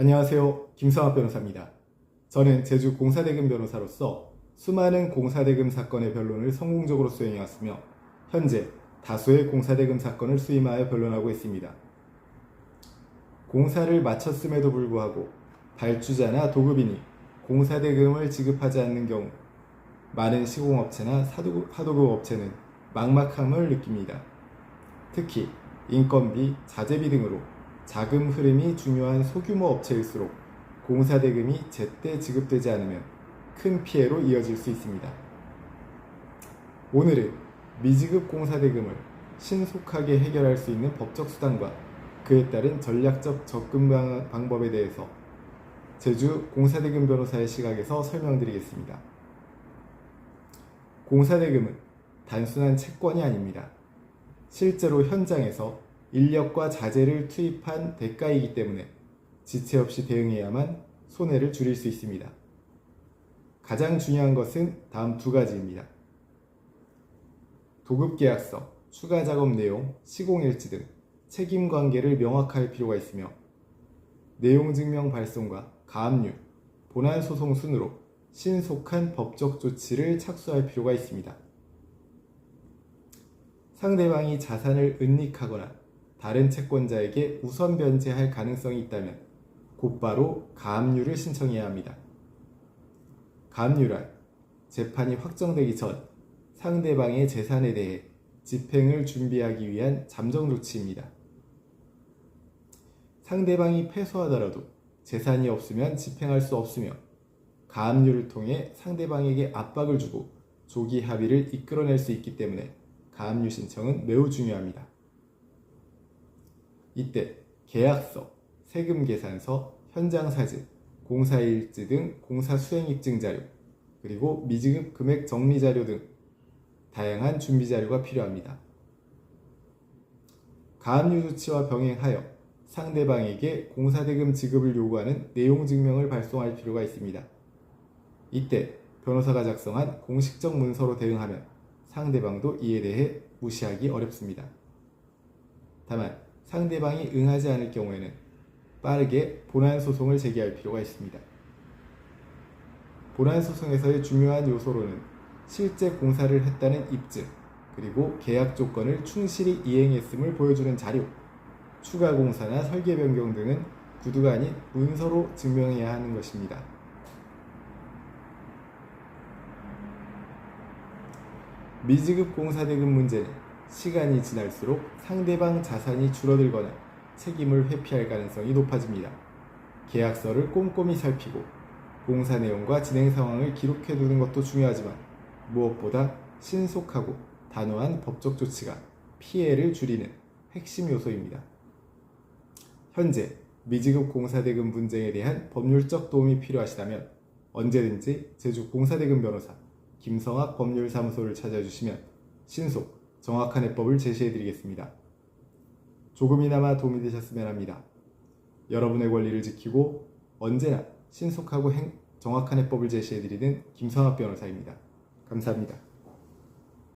안녕하세요. 김성합 변호사입니다. 저는 제주 공사대금 변호사로서 수많은 공사대금 사건의 변론을 성공적으로 수행해왔으며 현재 다수의 공사대금 사건을 수임하여 변론하고 있습니다. 공사를 마쳤음에도 불구하고 발주자나 도급인이 공사대금을 지급하지 않는 경우 많은 시공업체나 사도급, 하도급 업체는 막막함을 느낍니다. 특히 인건비, 자재비 등으로 자금 흐름이 중요한 소규모 업체일수록 공사 대금이 제때 지급되지 않으면 큰 피해로 이어질 수 있습니다. 오늘은 미지급 공사 대금을 신속하게 해결할 수 있는 법적 수단과 그에 따른 전략적 접근 방- 방법에 대해서 제주 공사대금 변호사의 시각에서 설명드리겠습니다. 공사대금은 단순한 채권이 아닙니다. 실제로 현장에서 인력과 자재를 투입한 대가이기 때문에 지체 없이 대응해야만 손해를 줄일 수 있습니다. 가장 중요한 것은 다음 두 가지입니다. 도급 계약서, 추가 작업 내용, 시공 일지 등 책임 관계를 명확할 필요가 있으며 내용 증명 발송과 가압류, 본안 소송 순으로 신속한 법적 조치를 착수할 필요가 있습니다. 상대방이 자산을 은닉하거나 다른 채권자에게 우선 변제할 가능성이 있다면 곧바로 가압류를 신청해야 합니다. 가압류란 재판이 확정되기 전 상대방의 재산에 대해 집행을 준비하기 위한 잠정 조치입니다. 상대방이 패소하더라도 재산이 없으면 집행할 수 없으며 가압류를 통해 상대방에게 압박을 주고 조기 합의를 이끌어낼 수 있기 때문에 가압류 신청은 매우 중요합니다. 이때 계약서, 세금 계산서, 현장 사진, 공사 일지 등 공사 수행 입증 자료, 그리고 미지급 금액 정리 자료 등 다양한 준비 자료가 필요합니다. 가압류 조치와 병행하여 상대방에게 공사대금 지급을 요구하는 내용 증명을 발송할 필요가 있습니다. 이때 변호사가 작성한 공식적 문서로 대응하면 상대방도 이에 대해 무시하기 어렵습니다. 다만 상대방이 응하지 않을 경우에는 빠르게 본안 소송을 제기할 필요가 있습니다. 본안 소송에서의 중요한 요소로는 실제 공사를 했다는 입증, 그리고 계약 조건을 충실히 이행했음을 보여주는 자료, 추가 공사나 설계 변경 등은 구두가 아닌 문서로 증명해야 하는 것입니다. 미지급 공사대금 문제는 시간이 지날수록 상대방 자산이 줄어들거나 책임을 회피할 가능성이 높아집니다. 계약서를 꼼꼼히 살피고 공사 내용과 진행 상황을 기록해 두는 것도 중요하지만 무엇보다 신속하고 단호한 법적 조치가 피해를 줄이는 핵심 요소입니다. 현재 미지급 공사대금 분쟁에 대한 법률적 도움이 필요하시다면 언제든지 제주 공사대금 변호사 김성학 법률사무소를 찾아주시면 신속, 정확한 해법을 제시해 드리겠습니다. 조금이나마 도움이 되셨으면 합니다. 여러분의 권리를 지키고 언제나 신속하고 행- 정확한 해법을 제시해 드리는 김성학 변호사입니다. 감사합니다.